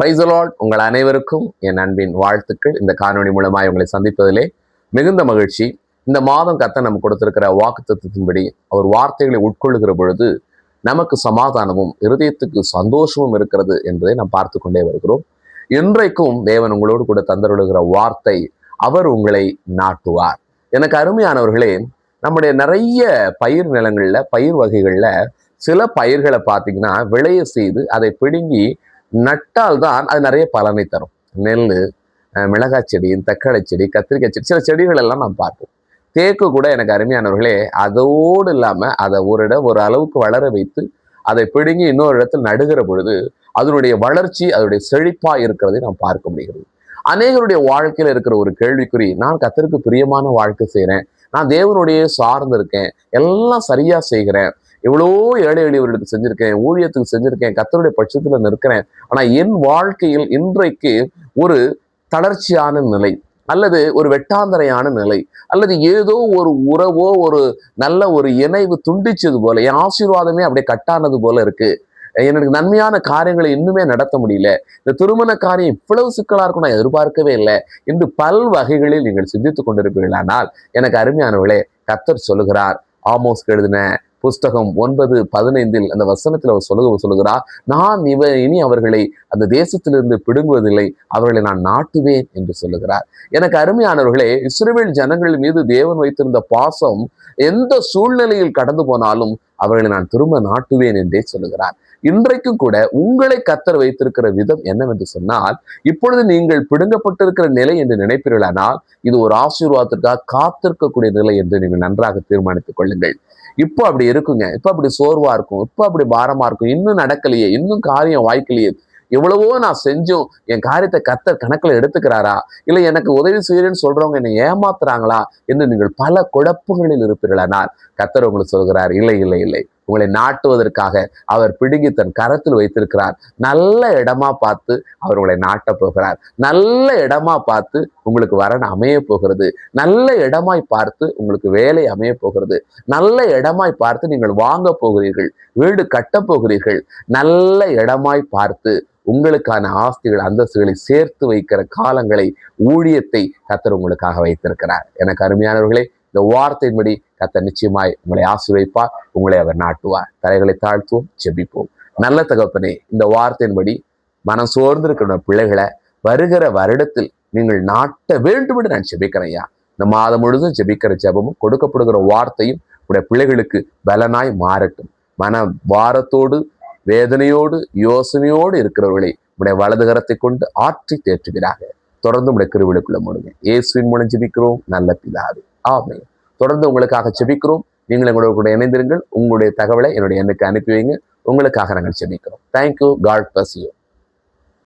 பிரைசலால் உங்கள் அனைவருக்கும் என் அன்பின் வாழ்த்துக்கள். இந்த காணொலி மூலமாக உங்களை சந்திப்பதிலே மிகுந்த மகிழ்ச்சி. இந்த மாதம் கத்த நம்ம கொடுத்திருக்கிற வாக்கு தத்துவத்தின்படி அவர் வார்த்தைகளை உட்கொள்ளுகிற பொழுது நமக்கு சமாதானமும் இருதயத்துக்கு சந்தோஷமும் இருக்கிறது என்பதை நாம் பார்த்து கொண்டே வருகிறோம். இன்றைக்கும் தேவன் உங்களோடு கூட தந்தருடுகிற வார்த்தை அவர் உங்களை நாட்டுவார். எனக்கு அருமையானவர்களே நம்முடைய நிறைய பயிர் நிலங்களில் பயிர் வகைகளில் சில பயிர்களை பார்த்தீங்கன்னா விளைய செய்து அதை பிடுங்கி நட்டால் தான் அது நிறைய பலனை தரும். நெல் மிளகாய் செடி தக்காளி செடி கத்திரிக்காய் செடி சில செடிகள் எல்லாம் நான் பார்ப்போம். தேக்கு கூட எனக்கு அருமையானவர்களே அதோடு இல்லாமல் அதை ஒரு இடம் ஒரு அளவுக்கு வளர வைத்து அதை பிடுங்கி இன்னொரு இடத்தில் நடுகிற பொழுது அதனுடைய வளர்ச்சி அதனுடைய செழிப்பாக இருக்கிறதை நாம் பார்க்க முடிகிறது. அநேகருடைய வாழ்க்கையில் இருக்கிற ஒரு கேள்விக்குறி நான் கத்தருக்கு பிரியமான வாழ்க்கை செய்கிறேன் நான் தேவனுடைய சார்ந்து இருக்கேன் எல்லாம் சரியாக செய்கிறேன் எவ்வளோ ஏழை எளியவர்களுக்கு செஞ்சிருக்கேன் ஊழியத்துக்கு செஞ்சிருக்கேன் கத்தருடைய பட்சத்தில் நிற்கிறேன். ஆனால் என் வாழ்க்கையில் இன்றைக்கு ஒரு தளர்ச்சியான நிலை அல்லது ஒரு வெட்டாந்தரையான நிலை அல்லது ஏதோ ஒரு உறவோ ஒரு நல்ல ஒரு இணைவு துண்டிச்சது போல என் ஆசீர்வாதமே அப்படியே கட்டானது போல இருக்கு. எனக்கு நன்மையான காரியங்களை இன்னுமே நடத்த முடியல. இந்த திருமண காரியம் இவ்வளவு சிக்கலா இருக்கும் நான் எதிர்பார்க்கவே இல்லை. என்று பல் வகைகளில் நீங்கள் சிந்தித்துக் கொண்டிருப்பீர்களானால் எனக்கு அருமையானவர்களே கத்தர் சொல்லுகிறார். ஆமோஸ் எழுதின புஸ்தகம் ஒன்பது பதினைந்தில் அந்த வசனத்தில் அவர் சொல்லுக சொல்லுகிறார் நான் இவ இனி அவர்களை அந்த தேசத்திலிருந்து பிடுங்குவதில்லை அவர்களை நான் நாட்டுவேன் என்று சொல்லுகிறார். எனக்கு அருமையானவர்களே இஸ்ரேல் ஜனங்கள் மீது தேவன் வைத்திருந்த பாசம் எந்த சூழ்நிலையில் கடந்து போனாலும் அவர்களை நான் திரும்ப நாட்டுவேன் என்றே சொல்லுகிறார். இன்றைக்கும் கூட உங்களை கத்தர் வைத்திருக்கிற விதம் என்னவென்று சொன்னால் இப்பொழுது நீங்கள் பிடுங்கப்பட்டிருக்கிற நிலை என்று நினைப்பீர்களானால் இது ஒரு ஆசீர்வாதத்திற்காக காத்திருக்கக்கூடிய நிலை என்று நீங்கள் நன்றாக தீர்மானித்துக் கொள்ளுங்கள். இப்போ அப்படி இருக்குங்க. இப்போ அப்படி சோர்வா இருக்கும். இப்போ அப்படி பாரமா இருக்கும். இன்னும் நடக்கலையே. இன்னும் காரியம் வாய்க்கலையே. எவ்வளவோ நான் செஞ்சும் என் காரியத்தை கத்தர் கணக்கில் எடுத்துக்கிறாரா? இல்லை எனக்கு உதவி செய்யறேன்னு சொல்றவங்க என்னை ஏமாத்துறாங்களா? என்று நீங்கள் பல குழப்பங்களில் இருப்பீர்களானால் கத்தர் உங்களுக்கு சொல்கிறார் இல்லை இல்லை இல்லை. உங்களை நாட்டுவதற்காக அவர் பிடுங்கி தன் கரத்தில் வைத்திருக்கிறார். நல்ல இடமா பார்த்து அவர் உங்களை நாட்ட போகிறார். நல்ல இடமா பார்த்து உங்களுக்கு வரன் அமைய போகிறது. நல்ல இடமாய் பார்த்து உங்களுக்கு வேலை அமைய போகிறது. நல்ல இடமாய் பார்த்து நீங்கள் வாங்க போகிறீர்கள். வீடு கட்ட போகிறீர்கள். நல்ல இடமாய் பார்த்து உங்களுக்கான ஆஸ்திகள் அந்தஸ்துகளை சேர்த்து வைக்கிற காலங்களை ஊழியத்தை கத்தர் உங்களுக்காக வைத்திருக்கிறார். எனக்கு அருமையானவர்களே இந்த வார்த்தையின்படி கத்த நிச்சயமாய் உங்களை ஆசிர்வைப்பார் உங்களை அவர் நாட்டுவார். தலைகளை தாழ்த்துவோம் செபிப்போம் நல்ல தகப்பனே இந்த வார்த்தையின்படி மனம் சோர்ந்திருக்கிற பிள்ளைகளை வருகிற வருடத்தில் நீங்கள் நாட்ட வேண்டும் என்று நான் செபிக்கிறேன் ஐயா. இந்த மாதம் முழுதும் ஜெபிக்கிற ஜெபமும் கொடுக்கப்படுகிற வார்த்தையும் உடைய பிள்ளைகளுக்கு பலனாய் மாறட்டும். மன வாரத்தோடு வேதனையோடு யோசனையோடு இருக்கிறவர்களை உடைய வலதுகரத்தை கொண்டு ஆற்றி தேற்றுகிறார்கள் தொடர்ந்து உடைய கிருவிழுக்குள்ள முழுங்க இயேசுவின் மூலம் ஜெபிக்கிறோம். நல்ல பிதாவே. ஆமே தொடர்ந்து உங்களுக்காக செபிக்கிறோம். நீங்கள் எங்களோட கூட இணைந்திருங்கள். உங்களுடைய தகவலை என்னுடைய எண்ணுக்கு அனுப்பி வைங்க உங்களுக்காக நாங்கள் செபிக்கிறோம். Thank you God bus you